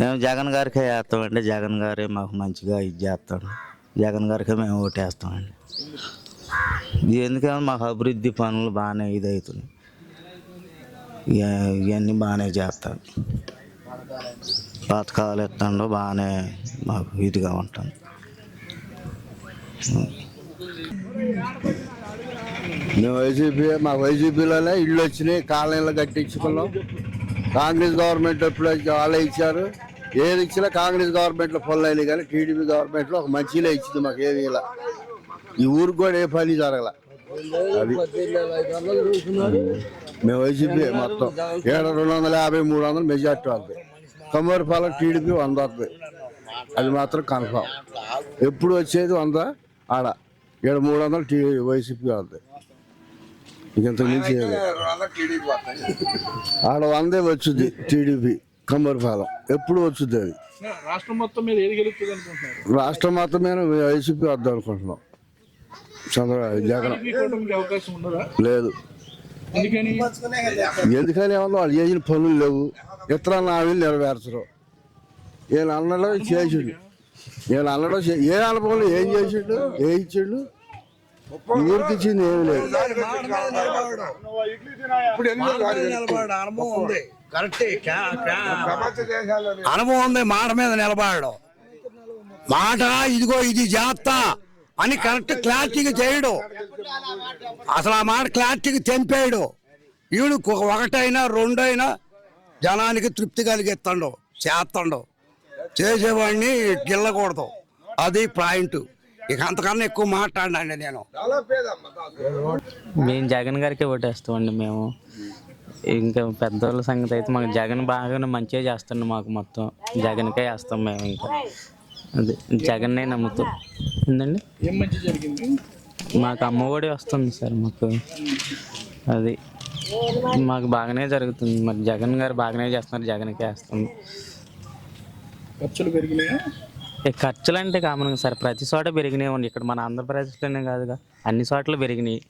మేము జగన్ గారికే వేస్తామండి. జగన్ గారే మాకు మంచిగా ఇది చేస్తాడు. జగన్ గారికే మేము ఓటేస్తామండి. ఎందుకంటే మాకు అభివృద్ధి పనులు బాగానే ఇది అవుతుంది ఇవన్నీ బాగానే చేస్తాడు. పథకాలు ఎత్తాడు బాగానే మాకు ఇదిగా ఉంటుంది మేము వైసీపీ మాకు వైసీపీలోనే ఇల్లు వచ్చినాయి కాలనీలు కట్టించుకున్నాం. కాంగ్రెస్ గవర్నమెంట్ ఎప్పుడు వాళ్ళే ఇచ్చారు. ఏది ఇచ్చినా కాంగ్రెస్ గవర్నమెంట్లో ఫుల్ అయినాయి కానీ టీడీపీ గవర్నమెంట్లో ఒక మంచిగా ఇచ్చింది మాకు ఏది ఇలా. ఈ ఊరికి కూడా ఏ పని జరగల. అది. మేము వైసీపీ మొత్తం ఏడు రెండు వందల యాభై మూడు వందలు మెజార్టీ వస్తుంది కమ్మరిపాలెం టీడీపీ వంద వస్తుంది. అది మాత్రం కన్ఫామ్. ఎప్పుడు వచ్చేది వంద? ఆడ. ఏడు మూడు వందలు టీ వైసీపీ వస్తుంది ఇంకంత మించి. ఆడ వందే వచ్చుద్ది టీడీపీ కమ్మరిపాలెం ఎప్పుడు వచ్చుద్ది అది? రాష్ట్రం మొత్తం మీద అనుకుంటున్నారు? రాష్ట్రం మొత్తం మీద వైసీపీ వద్దాం అనుకుంటున్నాం. చంద్రబాబు జగన్. లేదు. ఎందుకని? ఏమన్నా వాళ్ళు చేసిన పనులు లేవు. ఇతర హామీలు నెరవేర్చరు. ఈయన అన్నలో చేసిండు. ఈయన అన్నలో ఏ అనుభవంలో ఏం చేసిండు? ఏ ఇచ్చిండు? నిలబడ్డ. అనుభవం ఉంది. కరెక్టే అనుభవం ఉంది మాట మీద నిలబడడం. మాట ఇదిగో ఇది చేస్తా అని కరెక్ట్ క్లారిటీగా చేయడు. అసలు ఆ మాట క్లారిటీగా తెంపేయడు ఈడు ఒక- ఒకటైనా రెండైనా జనానికి తృప్తి కలిగిస్తాడు చేస్తాడు. చేసేవాడిని గిల్లకూడదు. అది పాయింట్ ఇక అంతకన్నా ఎక్కువ మాట్లాడండి నేను. మేము జగన్ గారికి ఓటేస్తామండి మేము. ఇంకా పెద్దవాళ్ళ సంగతి అయితే మాకు జగన్ బాగానే మంచిగా చేస్తుండే మాకు మొత్తం. జగన్కే వేస్తాం మేము ఇంకా. అదే జగన్నే నమ్ముతాం. ఏంటండి మాకు అమ్మఒడి వస్తుంది సార్ మాకు. అది మాకు బాగానే జరుగుతుంది. మరి జగన్ గారు బాగానే చేస్తున్నారు జగన్కే వేస్తాం ఖర్చులు పెరిగినాయా? ఖర్చులు అంటే కామన్ సార్ ప్రతి చోట పెరిగినాయి ఉన్నాయి ఇక్కడ మన ఆంధ్రప్రదేశ్లోనే కాదుగా అన్ని చోట్ల పెరిగినాయి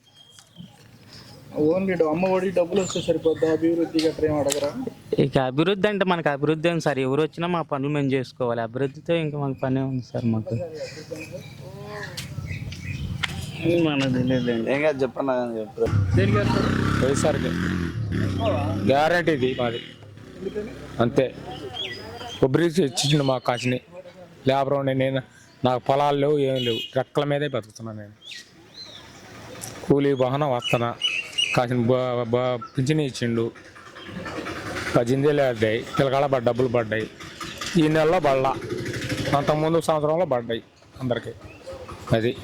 ఓన్లీ అమ్మ ఒడి డబ్బులు వస్తే సరిపోద్దా? అభివృద్ధి గట్రా ఏం అడగరా? ఇక అభివృద్ధి అంటే మనకు అభివృద్ధి ఉంది సార్ ఎవరు వచ్చినా మా పనులు మేము చేసుకోవాలి. అభివృద్ధితో ఇంకా మాకు పనే ఉంది సార్ మాకు. మనకు ఏం కాదు వైఎస్ఆర్కి. గ్యారంటీ ఇది మాది. అంతే. కొబ్బరి ఇచ్చిండు మా కాసిని. లేబర్ ఉండే నేను నాకు పొలాలు లేవు ఏం లేవు. రెక్కల మీదే బతుకుతున్నాను నేను. కూలీ వాహనం వస్తున్నా కాసిన బ- పింఛని ఇచ్చిండు. పద్దెనిమిది పడ్డాయి పిల్లకాడ పడ్డ డబ్బులు పడ్డాయి. ఈ నెలలో పడలా అంతకుముందు సంవత్సరంలో పడ్డాయి అందరికీ. అది.